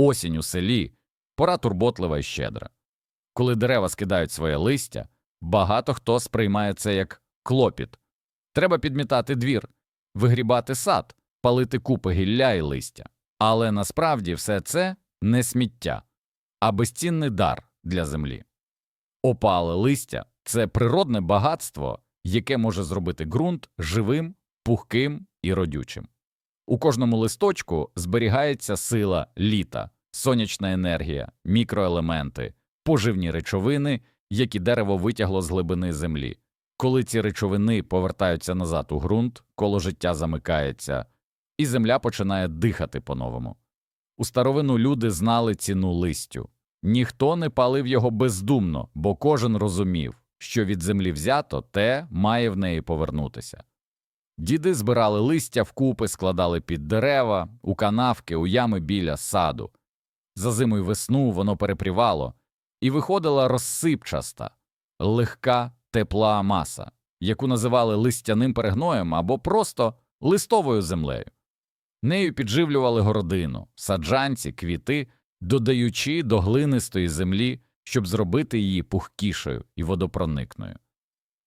Осінь у селі пора турботлива і щедра. Коли дерева скидають своє листя, багато хто сприймає це як клопіт. Треба підмітати двір, вигрібати сад, палити купи гілля і листя. Але насправді все це не сміття, а безцінний дар для землі. Опале листя це природне багатство, яке може зробити ґрунт живим, пухким і родючим. У кожному листочку зберігається сила літа, сонячна енергія, мікроелементи, поживні речовини, які дерево витягло з глибини землі. Коли ці речовини повертаються назад у ґрунт, коло життя замикається, і земля починає дихати по-новому. У старовину люди знали ціну листю. Ніхто не палив його бездумно, бо кожен розумів, що від землі взято, те має в неї повернутися. Діди збирали листя вкупи, складали під дерева, у канавки, у ями біля саду. За зиму й весну воно перепрівало, і виходила розсипчаста, легка, тепла маса, яку називали листяним перегноєм або просто листовою землею. Нею підживлювали городину, саджанці, квіти, додаючи до глинистої землі, щоб зробити її пухкішою і водопроникною.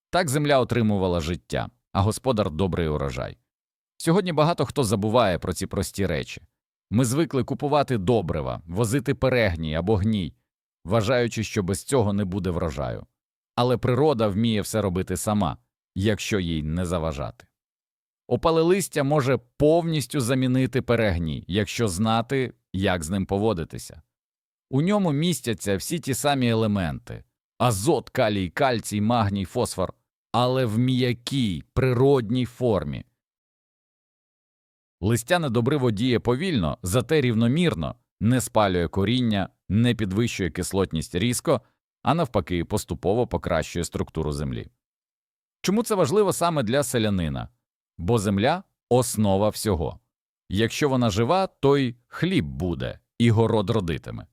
Так земля отримувала життя, а господар добрий урожай. Сьогодні багато хто забуває про ці прості речі. Ми звикли купувати добрива, возити перегній або гній, вважаючи, що без цього не буде врожаю. Але природа вміє все робити сама, якщо їй не заважати. Опале листя може повністю замінити перегній, якщо знати, як з ним поводитися. У ньому містяться всі ті самі елементи азот, калій, кальцій, магній, фосфор, але в м'якій, природній формі. Листяне добриво діє повільно, зате рівномірно, не спалює коріння, не підвищує кислотність різко, а навпаки, поступово покращує структуру землі. Чому це важливо саме для селянина? Бо земля основа всього. Якщо вона жива, то й хліб буде, і город родитиме.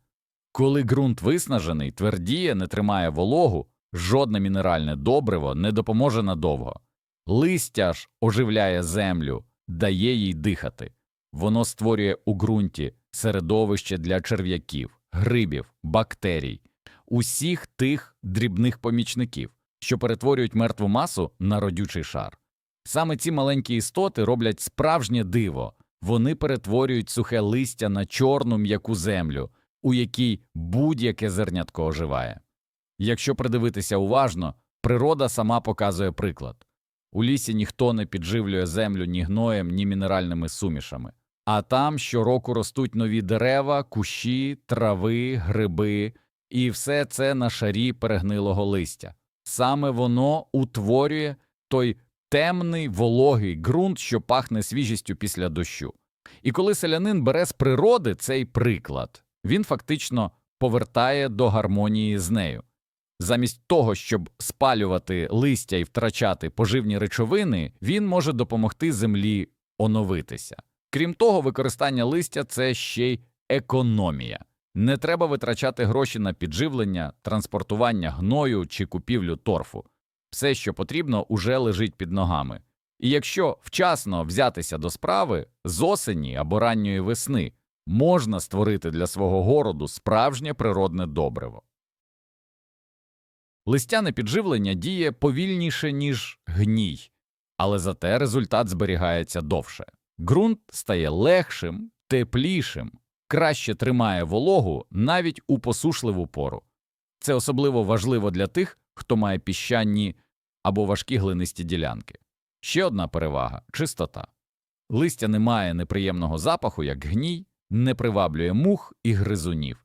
Коли ґрунт виснажений, твердіє, не тримає вологу, жодне мінеральне добриво не допоможе надовго. Листя ж оживляє землю, дає їй дихати. Воно створює у ґрунті середовище для черв'яків, грибів, бактерій, усіх тих дрібних помічників, що перетворюють мертву масу на родючий шар. Саме ці маленькі істоти роблять справжнє диво, вони перетворюють сухе листя на чорну м'яку землю, у якій будь-яке зернятко оживає. Якщо придивитися уважно, природа сама показує приклад. У лісі ніхто не підживлює землю ні гноєм, ні мінеральними сумішами, а там щороку ростуть нові дерева, кущі, трави, гриби, і все це на шарі перегнилого листя. Саме воно утворює той темний вологий ґрунт, що пахне свіжістю після дощу. І коли селянин бере з природи цей приклад, він фактично повертає до гармонії з нею. Замість того, щоб спалювати листя і втрачати поживні речовини, він може допомогти землі оновитися. Крім того, використання листя це ще й економія. Не треба витрачати гроші на підживлення, транспортування гною чи купівлю торфу. Все, що потрібно, уже лежить під ногами. І якщо вчасно взятися до справи, з осені або ранньої весни можна створити для свого городу справжнє природне добриво. Листяне підживлення діє повільніше, ніж гній, але зате результат зберігається довше. Ґрунт стає легшим, теплішим, краще тримає вологу навіть у посушливу пору. Це особливо важливо для тих, хто має піщані або важкі глинисті ділянки. Ще одна перевага чистота. Листя не має неприємного запаху, як гній, не приваблює мух і гризунів,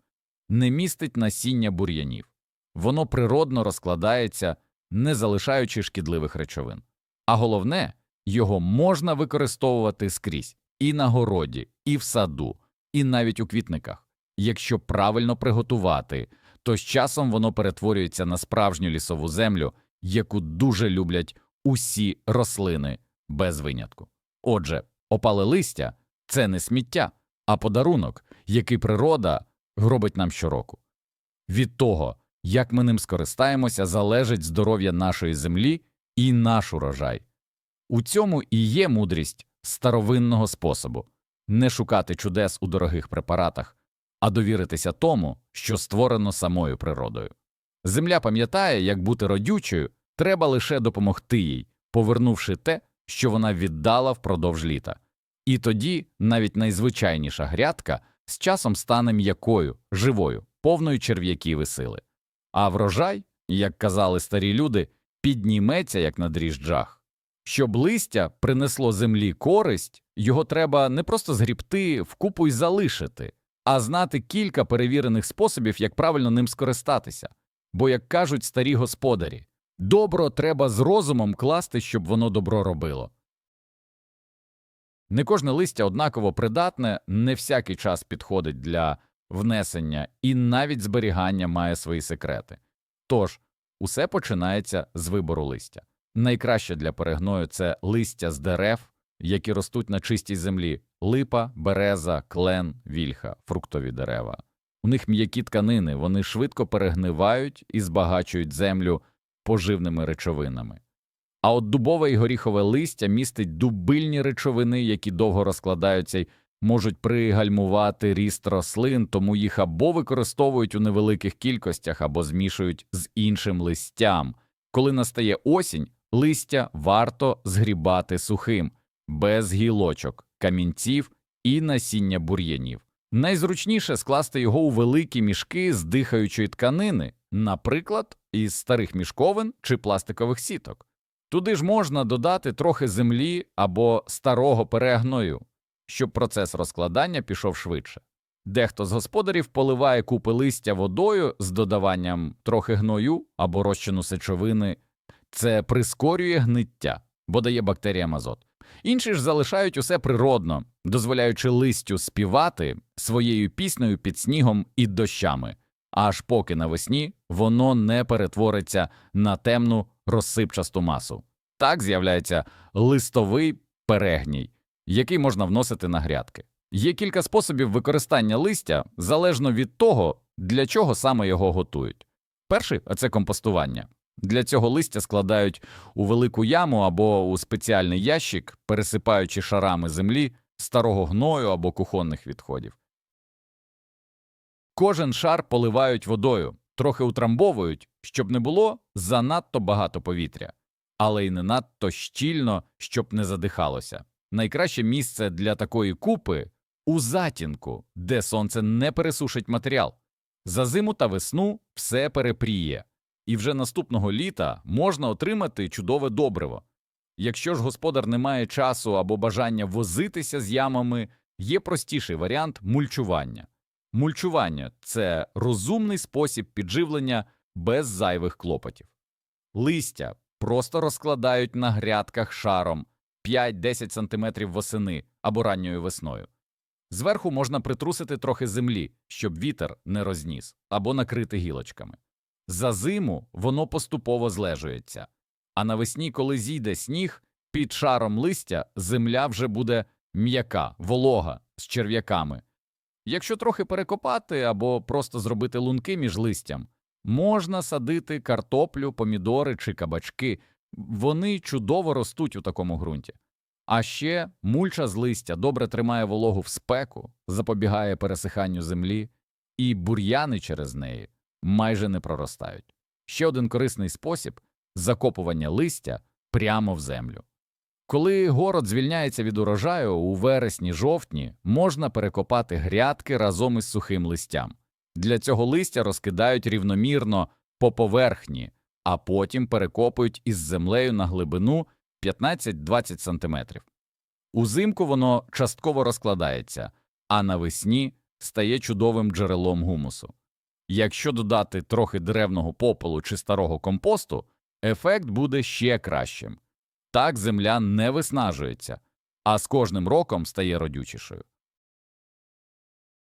не містить насіння бур'янів. Воно природно розкладається, не залишаючи шкідливих речовин. А головне, його можна використовувати скрізь і на городі, і в саду, і навіть у квітниках. Якщо правильно приготувати, то з часом воно перетворюється на справжню лісову землю, яку дуже люблять усі рослини без винятку. Отже, опале листя це не сміття, а подарунок, який природа робить нам щороку. Від того, як ми ним скористаємося, залежить здоров'я нашої землі і наш урожай. У цьому і є мудрість старовинного способу не шукати чудес у дорогих препаратах, а довіритися тому, що створено самою природою. Земля пам'ятає, як бути родючою, треба лише допомогти їй, повернувши те, що вона віддала впродовж літа. І тоді навіть найзвичайніша грядка з часом стане м'якою, живою, повною черв'яків і сили. А врожай, як казали старі люди, підніметься, як на дріжджах. Щоб листя принесло землі користь, його треба не просто згрібти вкупу й залишити, а знати кілька перевірених способів, як правильно ним скористатися. Бо, як кажуть старі господарі, добро треба з розумом класти, щоб воно добро робило. Не кожне листя однаково придатне, не всякий час підходить для внесення, і навіть зберігання має свої секрети. Тож, усе починається з вибору листя. Найкраще для перегною це листя з дерев, які ростуть на чистій землі липа, береза, клен, вільха, фруктові дерева. У них м'які тканини, вони швидко перегнивають і збагачують землю поживними речовинами. А от дубове і горіхове листя містить дубильні речовини, які довго розкладаються можуть пригальмувати ріст рослин, тому їх або використовують у невеликих кількостях, або змішують з іншим листям. Коли настає осінь, листя варто згрібати сухим, без гілочок, камінців і насіння бур'янів. Найзручніше скласти його у великі мішки з дихаючої тканини, наприклад, із старих мішковин чи пластикових сіток. Туди ж можна додати трохи землі або старого перегною, щоб процес розкладання пішов швидше. Дехто з господарів поливає купи листя водою з додаванням трохи гною або розчину сечовини. Це прискорює гниття, бо дає бактеріям азот. Інші ж залишають усе природно, дозволяючи листю співати своєю піснею під снігом і дощами, аж поки навесні воно не перетвориться на темну розсипчасту масу. Так з'являється листовий перегній, який можна вносити на грядки. Є кілька способів використання листя залежно від того, для чого саме його готують. Перший це компостування. Для цього листя складають у велику яму або у спеціальний ящик, пересипаючи шарами землі, старого гною або кухонних відходів. Кожен шар поливають водою, трохи утрамбовують, щоб не було занадто багато повітря, але й не надто щільно, щоб не задихалося. Найкраще місце для такої купи у затінку, де сонце не пересушить матеріал. За зиму та весну все перепріє, і вже наступного літа можна отримати чудове добриво. Якщо ж господар не має часу або бажання возитися з ямами, є простіший варіант мульчування. Мульчування це розумний спосіб підживлення без зайвих клопотів. Листя просто розкладають на грядках шаром 5-10 см восени або ранньою весною. Зверху можна притрусити трохи землі, щоб вітер не розніс, або накрити гілочками. За зиму воно поступово злежується, а навесні, коли зійде сніг, під шаром листя земля вже буде м'яка, волога з черв'яками. Якщо трохи перекопати або просто зробити лунки між листям, можна садити картоплю, помідори чи кабачки, вони чудово ростуть у такому ґрунті. А ще мульча з листя добре тримає вологу в спеку, запобігає пересиханню землі, і бур'яни через неї майже не проростають. Ще один корисний спосіб закопування листя прямо в землю. Коли город звільняється від урожаю у вересні-жовтні, можна перекопати грядки разом із сухим листям. Для цього листя розкидають рівномірно по поверхні, а потім перекопують із землею на глибину 15-20 см. Узимку воно частково розкладається, а навесні стає чудовим джерелом гумусу. Якщо додати трохи деревного попелу чи старого компосту, ефект буде ще кращим. Так земля не виснажується, а з кожним роком стає родючішою.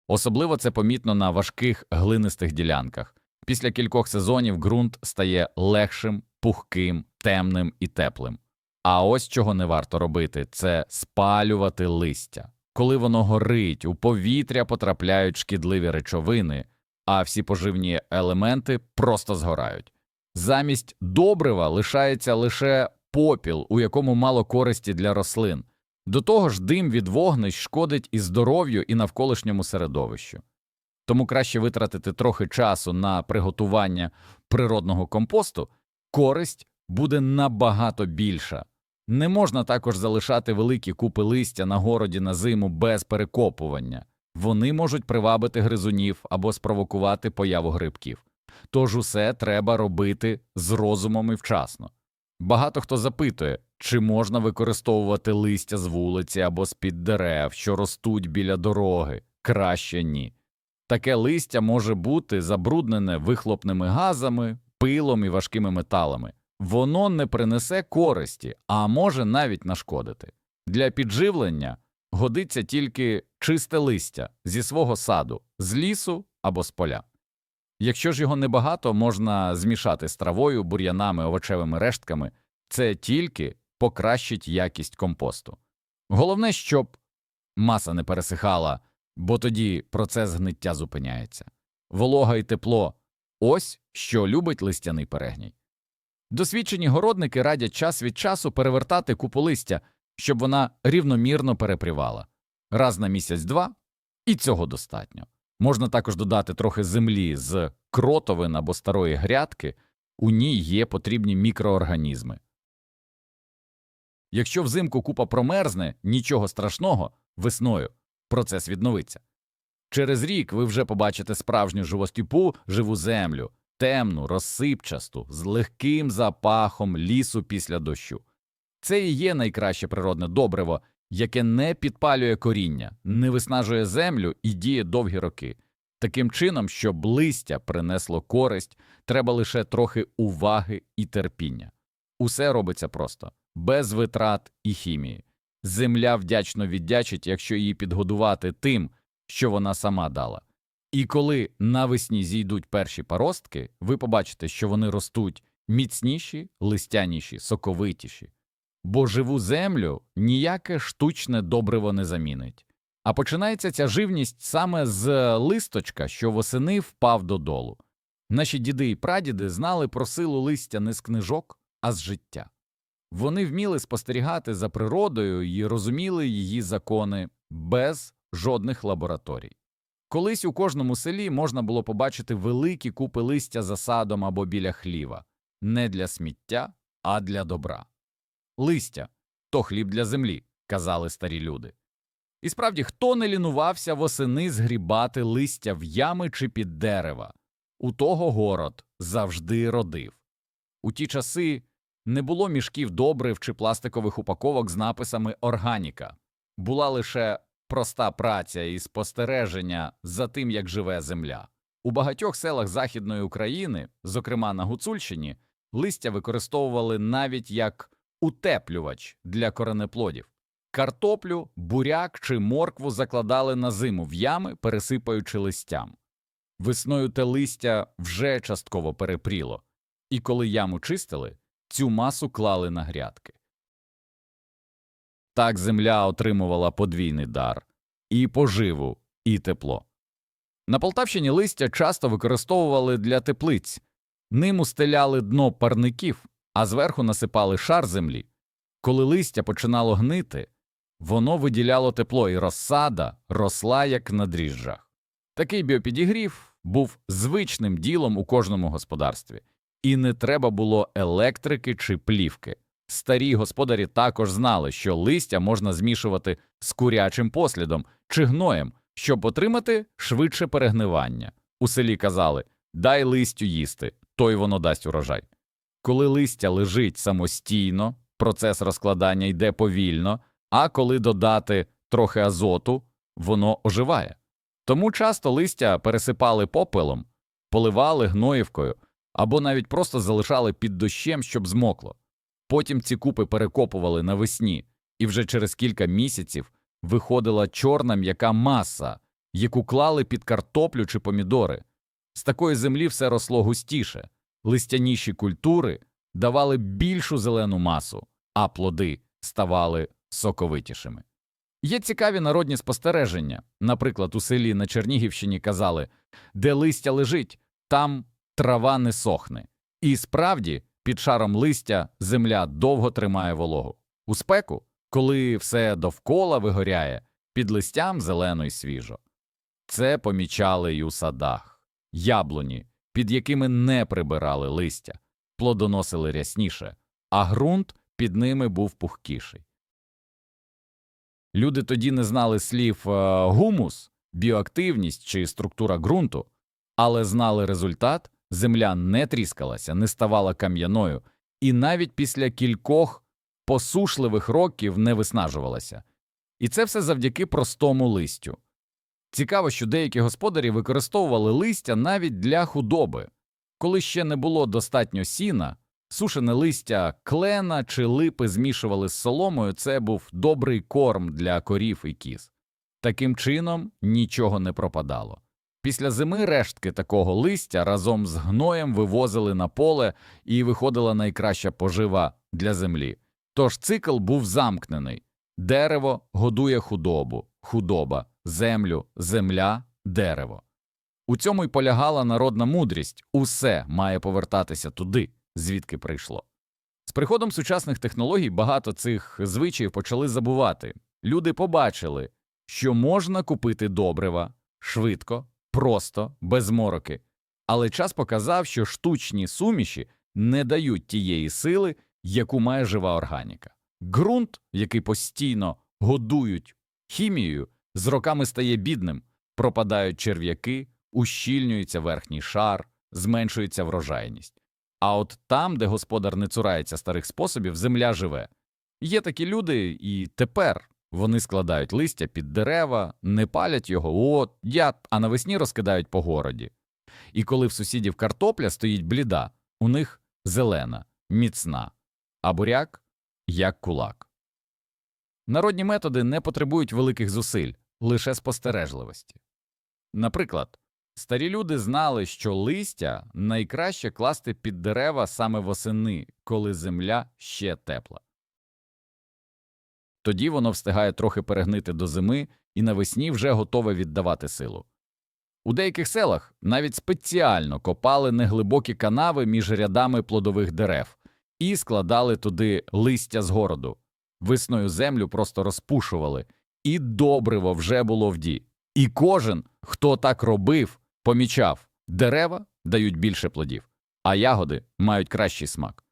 Особливо це помітно на важких глинистих ділянках. Після кількох сезонів ґрунт стає легшим, пухким, темним і теплим. А ось чого не варто робити це спалювати листя. Коли воно горить, у повітря потрапляють шкідливі речовини, а всі поживні елементи просто згорають. Замість добрива лишається лише попіл, у якому мало користі для рослин. До того ж, дим від вогнищ шкодить і здоров'ю, і навколишньому середовищу. Тому краще витратити трохи часу на приготування природного компосту, користь буде набагато більша. Не можна також залишати великі купи листя на городі на зиму без перекопування. Вони можуть привабити гризунів або спровокувати появу грибків. Тож усе треба робити з розумом і вчасно. Багато хто запитує, чи можна використовувати листя з вулиці або з-під дерев, що ростуть біля дороги. Краще ні. Таке листя може бути забруднене вихлопними газами, пилом і важкими металами. Воно не принесе користі, а може навіть нашкодити. Для підживлення годиться тільки чисте листя зі свого саду, з лісу або з поля. Якщо ж його небагато, можна змішати з травою, бур'янами, овочевими рештками, це тільки покращить якість компосту. Головне, щоб маса не пересихала, бо тоді процес гниття зупиняється. Волога і тепло ось що любить листяний перегній. Досвідчені городники радять час від часу перевертати купу листя, щоб вона рівномірно перепрівала раз на місяць-два, і цього достатньо. Можна також додати трохи землі з кротовин або старої грядки, у ній є потрібні мікроорганізми. Якщо взимку купа промерзне, нічого страшного, весною процес відновиться. Через рік ви вже побачите справжню живостіпу живу землю, темну, розсипчасту, з легким запахом лісу після дощу. Це і є найкраще природне добриво, яке не підпалює коріння, не виснажує землю і діє довгі роки. Таким чином, щоб листя принесло користь, треба лише трохи уваги і терпіння. Усе робиться просто, без витрат і хімії. Земля вдячно віддячить, якщо її підгодувати тим, що вона сама дала. І коли навесні зійдуть перші паростки, ви побачите, що вони ростуть міцніші, листяніші, соковитіші. Бо живу землю ніяке штучне добриво не замінить. А починається ця живність саме з листочка, що восени впав додолу. Наші діди і прадіди знали про силу листя не з книжок, а з життя. Вони вміли спостерігати за природою і розуміли її закони без жодних лабораторій. Колись у кожному селі можна було побачити великі купи листя за садом або біля хліва не для сміття, а для добра. Листя то хліб для землі, казали старі люди. І справді, хто не лінувався восени згрібати листя в ями чи під дерева, у того город завжди родив. У ті часи не було мішків добрив чи пластикових упаковок з написами органіка, була лише проста праця і спостереження за тим, як живе земля. У багатьох селах Західної України, зокрема на Гуцульщині, листя використовували навіть як утеплювач для коренеплодів. Картоплю, буряк чи моркву закладали на зиму в ями, пересипаючи листям. Весною те листя вже частково перепріло, і коли яму чистили, цю масу клали на грядки. Так земля отримувала подвійний дар і поживу, і тепло. На Полтавщині листя часто використовували для теплиць, ним устеляли дно парників, а зверху насипали шар землі. Коли листя починало гнити, воно виділяло тепло, і розсада росла як на дріжджах. Такий біопідігрів був звичним ділом у кожному господарстві, і не треба було електрики чи плівки. Старі господарі також знали, що листя можна змішувати з курячим послідом чи гноєм, щоб отримати швидше перегнивання. У селі казали дай листю їсти, то й воно дасть урожай. Коли листя лежить самостійно, процес розкладання йде повільно, а коли додати трохи азоту, воно оживає. Тому часто листя пересипали попелом, поливали гноївкою або навіть просто залишали під дощем, щоб змокло. Потім ці купи перекопували навесні, і вже через кілька місяців виходила чорна м'яка маса, яку клали під картоплю чи помідори. З такої землі все росло густіше, листяніші культури давали більшу зелену масу, а плоди ставали соковитішими. Є цікаві народні спостереження. Наприклад, у селі на Чернігівщині казали, де листя лежить, там трава не сохне. І справді, під шаром листя земля довго тримає вологу. У спеку, коли все довкола вигоряє, під листям зелено й свіжо. Це помічали й у садах. Яблуні, під якими не прибирали листя, плодоносили рясніше, а ґрунт під ними був пухкіший. Люди тоді не знали слів е, гумус, біоактивність чи структура ґрунту, але знали результат земля не тріскалася, не ставала кам'яною, і навіть після кількох посушливих років не виснажувалася. І це все завдяки простому листю. Цікаво, що деякі господарі використовували листя навіть для худоби. Коли ще не було достатньо сіна, сушене листя клена чи липи змішували з соломою, це був добрий корм для корів і кіз. Таким чином нічого не пропадало. Після зими рештки такого листя разом з гноєм вивозили на поле і виходила найкраща пожива для землі. Тож цикл був замкнений дерево годує худобу, худоба, землю, земля, дерево. У цьому й полягала народна мудрість усе має повертатися туди, звідки прийшло. З приходом сучасних технологій багато цих звичаїв почали забувати. Люди побачили, що можна купити добрива швидко, просто, без мороки. Але час показав, що штучні суміші не дають тієї сили, яку має жива органіка. Ґрунт, який постійно годують хімією, з роками стає бідним, пропадають черв'яки, ущільнюється верхній шар, зменшується врожайність. А от там, де господар не цурається старих способів, земля живе. Є такі люди, і тепер вони складають листя під дерева, не палять його, от я, а навесні розкидають по городі. І коли в сусідів картопля стоїть бліда, у них зелена, міцна, а буряк як кулак. Народні методи не потребують великих зусиль, лише спостережливості. Наприклад, старі люди знали, що листя найкраще класти під дерева саме восени, коли земля ще тепла. Тоді воно встигає трохи перегнити до зими і навесні вже готове віддавати силу. У деяких селах навіть спеціально копали неглибокі канави між рядами плодових дерев і складали туди листя з городу. Весною землю просто розпушували, і добриво вже було вді. І кожен, хто так робив, помічав дерева дають більше плодів, а ягоди мають кращий смак.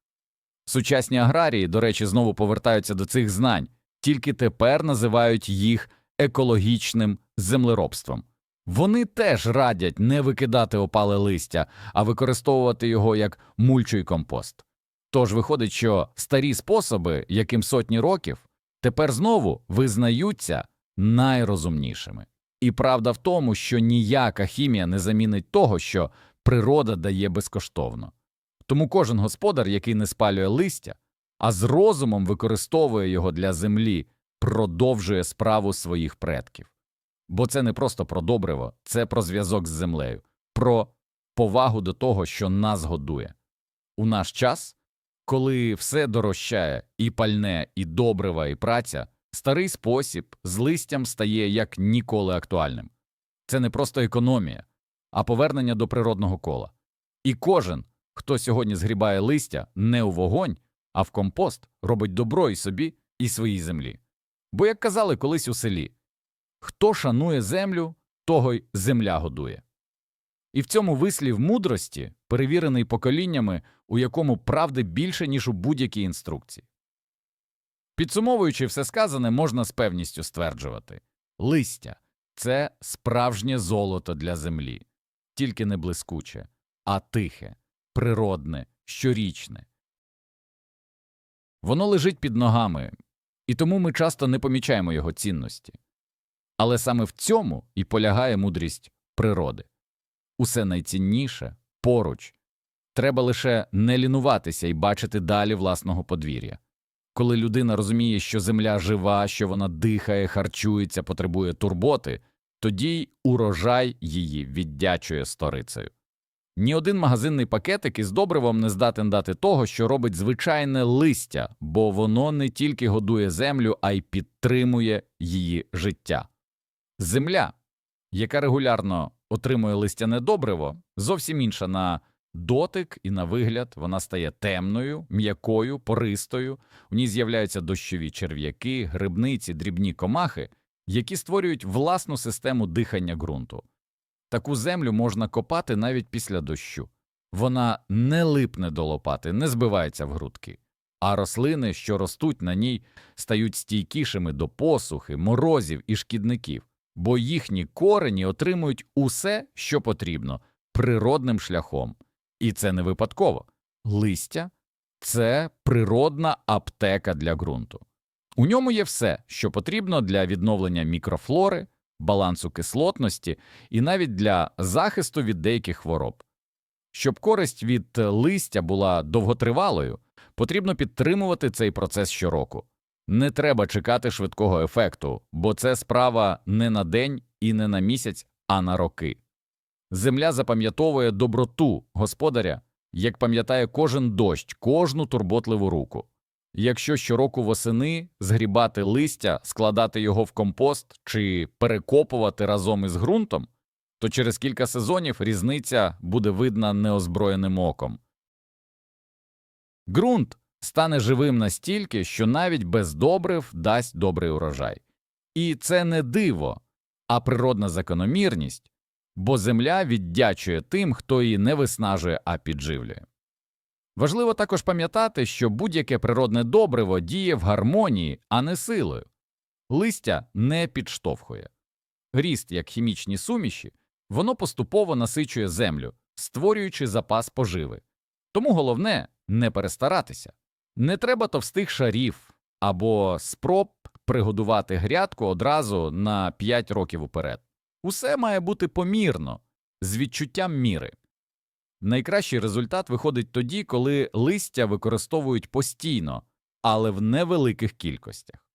Сучасні аграрії, до речі, знову повертаються до цих знань, тільки тепер називають їх екологічним землеробством. Вони теж радять не викидати опале листя, а використовувати його як мульчу й компост. Тож виходить, що старі способи, яким сотні років, тепер знову визнаються найрозумнішими. І правда в тому, що ніяка хімія не замінить того, що природа дає безкоштовно. Тому кожен господар, який не спалює листя, а з розумом використовує його для землі, продовжує справу своїх предків. Бо це не просто про добриво, це про зв'язок з землею, про повагу до того, що нас годує. У наш час, коли все дорожчає і пальне, і добрива, і праця, старий спосіб з листям стає як ніколи актуальним. Це не просто економія, а повернення до природного кола. І кожен, хто сьогодні згрібає листя не у вогонь, а в компост, робить добро і собі, і своїй землі. Бо, як казали колись у селі, хто шанує землю, того й земля годує. І в цьому вислів мудрості, перевірений поколіннями, у якому правди більше, ніж у будь-якій інструкції. Підсумовуючи все сказане, можна з певністю стверджувати листя це справжнє золото для землі, тільки не блискуче, а тихе, природне, щорічне. Воно лежить під ногами, і тому ми часто не помічаємо його цінності. Але саме в цьому і полягає мудрість природи усе найцінніше поруч. Треба лише не лінуватися і бачити далі власного подвір'я. Коли людина розуміє, що земля жива, що вона дихає, харчується, потребує турботи, тоді й урожай її віддячує сторицею. Ні один магазинний пакетик із добривом не здатен дати того, що робить звичайне листя, бо воно не тільки годує землю, а й підтримує її життя. Земля, яка регулярно отримує листяне добриво, зовсім інша на дотик і на вигляд, вона стає темною, м'якою, пористою, у ній з'являються дощові черв'яки, грибниці, дрібні комахи, які створюють власну систему дихання ґрунту. Таку землю можна копати навіть після дощу. Вона не липне до лопати, не збивається в грудки, а рослини, що ростуть на ній, стають стійкішими до посухи, морозів і шкідників, бо їхні корені отримують усе, що потрібно, природним шляхом. І це не випадково. Листя це природна аптека для ґрунту. У ньому є все, що потрібно для відновлення мікрофлори, балансу кислотності і навіть для захисту від деяких хвороб. Щоб користь від листя була довготривалою, потрібно підтримувати цей процес щороку. Не треба чекати швидкого ефекту, бо це справа не на день і не на місяць, а на роки. Земля запам'ятовує доброту господаря, як пам'ятає кожен дощ, кожну турботливу руку. Якщо щороку восени згрібати листя, складати його в компост чи перекопувати разом із ґрунтом, то через кілька сезонів різниця буде видна неозброєним оком. Ґрунт стане живим настільки, що навіть без добрив дасть добрий урожай. І це не диво, а природна закономірність, бо земля віддячує тим, хто її не виснажує, а підживлює. Важливо також пам'ятати, що будь-яке природне добриво діє в гармонії, а не силою. Листя не підштовхує. Ріст, як хімічні суміші, воно поступово насичує землю, створюючи запас поживи. Тому головне не перестаратися. Не треба товстих шарів або спроб пригодувати грядку одразу на 5 років уперед. Усе має бути помірно, з відчуттям міри. Найкращий результат виходить тоді, коли листя використовують постійно, але в невеликих кількостях.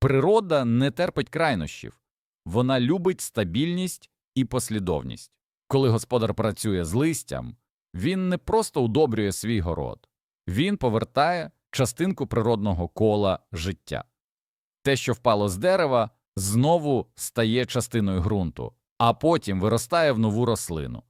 Природа не терпить крайнощів, вона любить стабільність і послідовність. Коли господар працює з листям, він не просто удобрює свій город, він повертає частинку природного кола життя. Те, що впало з дерева, знову стає частиною ґрунту, а потім виростає в нову рослину.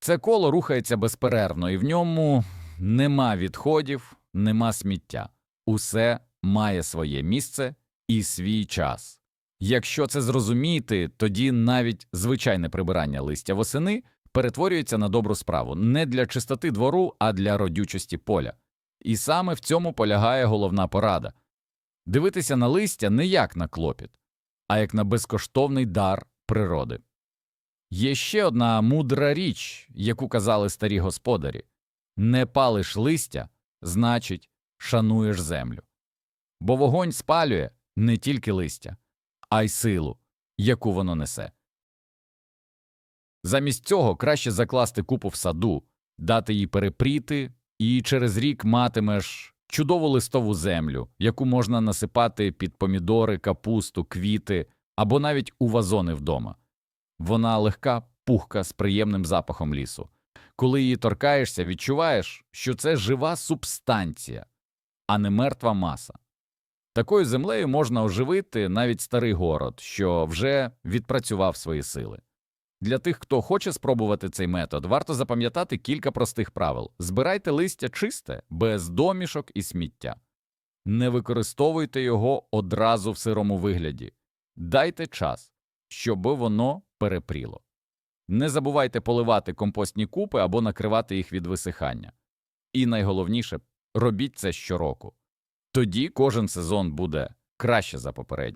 Це коло рухається безперервно, і в ньому нема відходів, нема сміття. Усе має своє місце і свій час. Якщо це зрозуміти, тоді навіть звичайне прибирання листя восени перетворюється на добру справу не для чистоти двору, а для родючості поля. І саме в цьому полягає головна порада дивитися на листя не як на клопіт, а як на безкоштовний дар природи. Є ще одна мудра річ, яку казали старі господарі не палиш листя, значить, шануєш землю. Бо вогонь спалює не тільки листя, а й силу, яку воно несе. Замість цього краще закласти купу в саду, дати їй перепріти, і через рік матимеш чудову листову землю, яку можна насипати під помідори, капусту, квіти або навіть у вазони вдома. Вона легка, пухка з приємним запахом лісу. Коли її торкаєшся, відчуваєш, що це жива субстанція, а не мертва маса. Такою землею можна оживити навіть старий город, що вже відпрацював свої сили. Для тих, хто хоче спробувати цей метод, варто запам'ятати кілька простих правил збирайте листя чисте, без домішок і сміття, не використовуйте його одразу в сирому вигляді, дайте час, щоб воно перепріло. Не забувайте поливати компостні купи або накривати їх від висихання. І найголовніше робіть це щороку. Тоді кожен сезон буде краще за попередній.